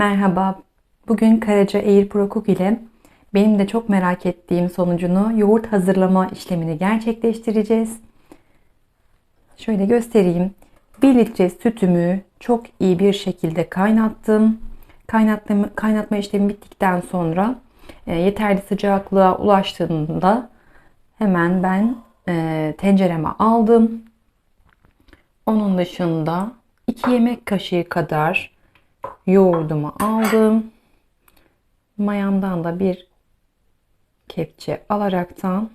Merhaba. Bugün Karaca Air Pro Cook ile benim de çok merak ettiğim sonucunu yoğurt hazırlama işlemini gerçekleştireceğiz. Şöyle göstereyim. 1 litre sütümü çok iyi bir şekilde kaynattım. Kaynatma, kaynatma işlemi bittikten sonra e, yeterli sıcaklığa ulaştığında hemen ben e, tencereme aldım. Onun dışında 2 yemek kaşığı kadar yoğurdumu aldım. Mayamdan da bir kepçe alaraktan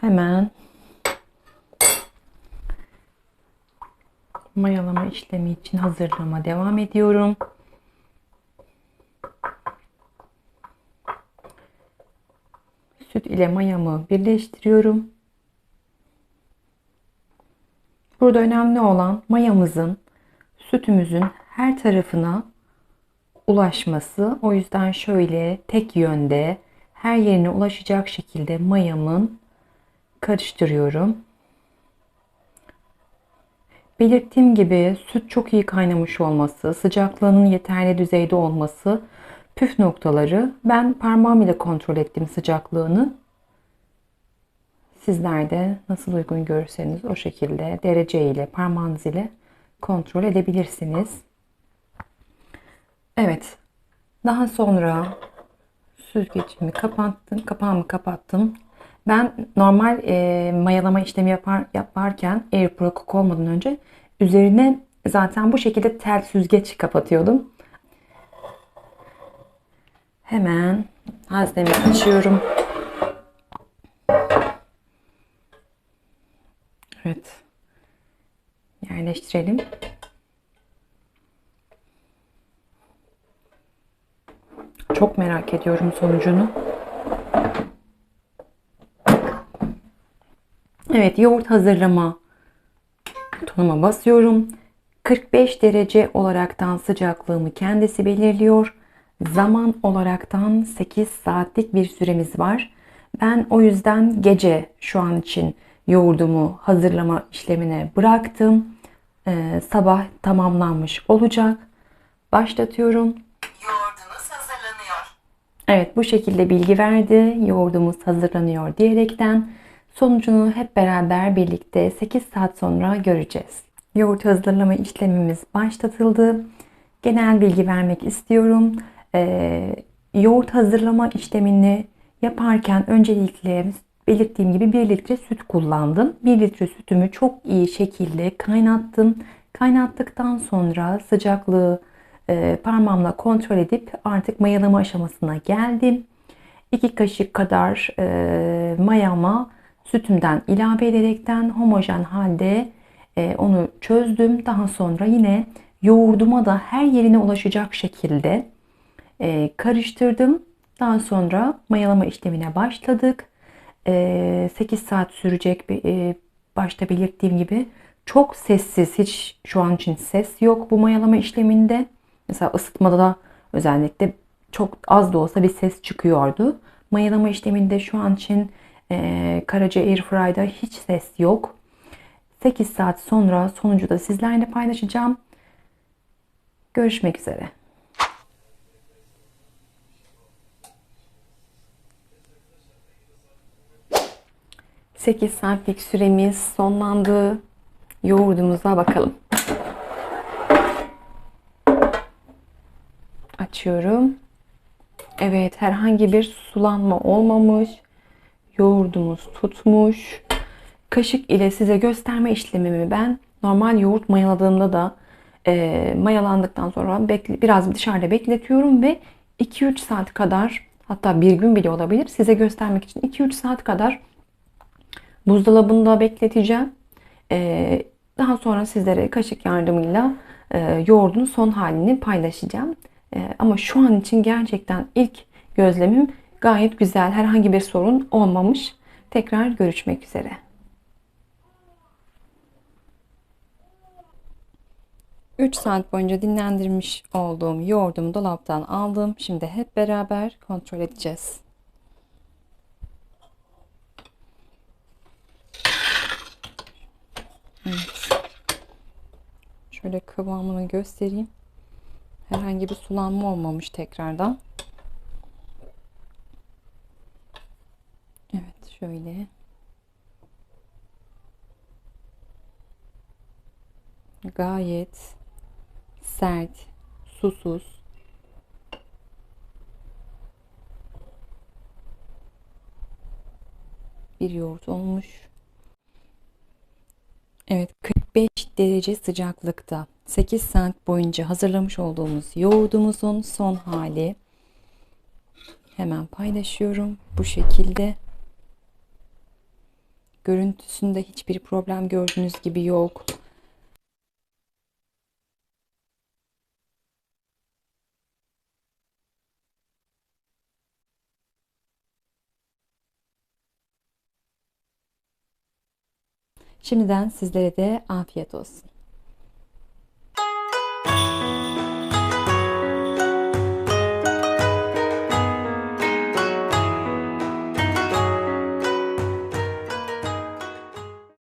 hemen mayalama işlemi için hazırlama devam ediyorum. Süt ile mayamı birleştiriyorum. Burada önemli olan mayamızın sütümüzün her tarafına ulaşması. O yüzden şöyle tek yönde her yerine ulaşacak şekilde mayamın karıştırıyorum. Belirttiğim gibi süt çok iyi kaynamış olması, sıcaklığının yeterli düzeyde olması püf noktaları. Ben parmağım ile kontrol ettim sıcaklığını. Sizler de nasıl uygun görürseniz o şekilde derece ile parmağınız ile kontrol edebilirsiniz. Evet. Daha sonra süzgecimi kapattım. Kapağımı kapattım. Ben normal e, mayalama işlemi yapar, yaparken AirPro Cook olmadan önce üzerine zaten bu şekilde tel süzgeç kapatıyordum. Hemen haznemi açıyorum. Evet. Yerleştirelim. Çok merak ediyorum sonucunu. Evet yoğurt hazırlama butonuma basıyorum. 45 derece olaraktan sıcaklığımı kendisi belirliyor. Zaman olaraktan 8 saatlik bir süremiz var. Ben o yüzden gece şu an için yoğurdumu hazırlama işlemine bıraktım. Ee, sabah tamamlanmış olacak. Başlatıyorum. Evet bu şekilde bilgi verdi. Yoğurdumuz hazırlanıyor diyerekten sonucunu hep beraber birlikte 8 saat sonra göreceğiz. Yoğurt hazırlama işlemimiz başlatıldı. Genel bilgi vermek istiyorum. Ee, yoğurt hazırlama işlemini yaparken öncelikle belirttiğim gibi 1 litre süt kullandım. 1 litre sütümü çok iyi şekilde kaynattım. Kaynattıktan sonra sıcaklığı e, parmağımla kontrol edip artık mayalama aşamasına geldim. 2 kaşık kadar e, mayama sütümden ilave ederekten homojen halde e, onu çözdüm. Daha sonra yine yoğurduma da her yerine ulaşacak şekilde e, karıştırdım. Daha sonra mayalama işlemine başladık. E, 8 saat sürecek e, başta belirttiğim gibi çok sessiz hiç şu an için ses yok bu mayalama işleminde. Mesela ısıtmada da özellikle çok az da olsa bir ses çıkıyordu. Mayalama işleminde şu an için e, Karaca Airfry'da hiç ses yok. 8 saat sonra sonucu da sizlerle paylaşacağım. Görüşmek üzere. Sekiz saatlik süremiz sonlandı. Yoğurdumuza bakalım. Açıyorum. Evet herhangi bir sulanma olmamış. Yoğurdumuz tutmuş. Kaşık ile size gösterme işlemimi ben normal yoğurt mayaladığımda da e, mayalandıktan sonra bekle, biraz dışarıda bekletiyorum ve 2-3 saat kadar hatta bir gün bile olabilir size göstermek için 2-3 saat kadar buzdolabında bekleteceğim. E, daha sonra sizlere kaşık yardımıyla e, yoğurdun son halini paylaşacağım. E, ama şu an için gerçekten ilk gözlemim gayet güzel. Herhangi bir sorun olmamış. Tekrar görüşmek üzere. Üç saat boyunca dinlendirmiş olduğum yoğurdumu dolaptan aldım. Şimdi hep beraber kontrol edeceğiz. Evet. Şöyle kıvamını göstereyim. Herhangi bir sulanma olmamış tekrardan. Evet şöyle. Gayet sert, susuz. Bir yoğurt olmuş. Evet 45 derece sıcaklıkta 8 saat boyunca hazırlamış olduğumuz yoğurdumuzun son hali. Hemen paylaşıyorum bu şekilde. Görüntüsünde hiçbir problem gördüğünüz gibi yok. Şimdiden sizlere de afiyet olsun.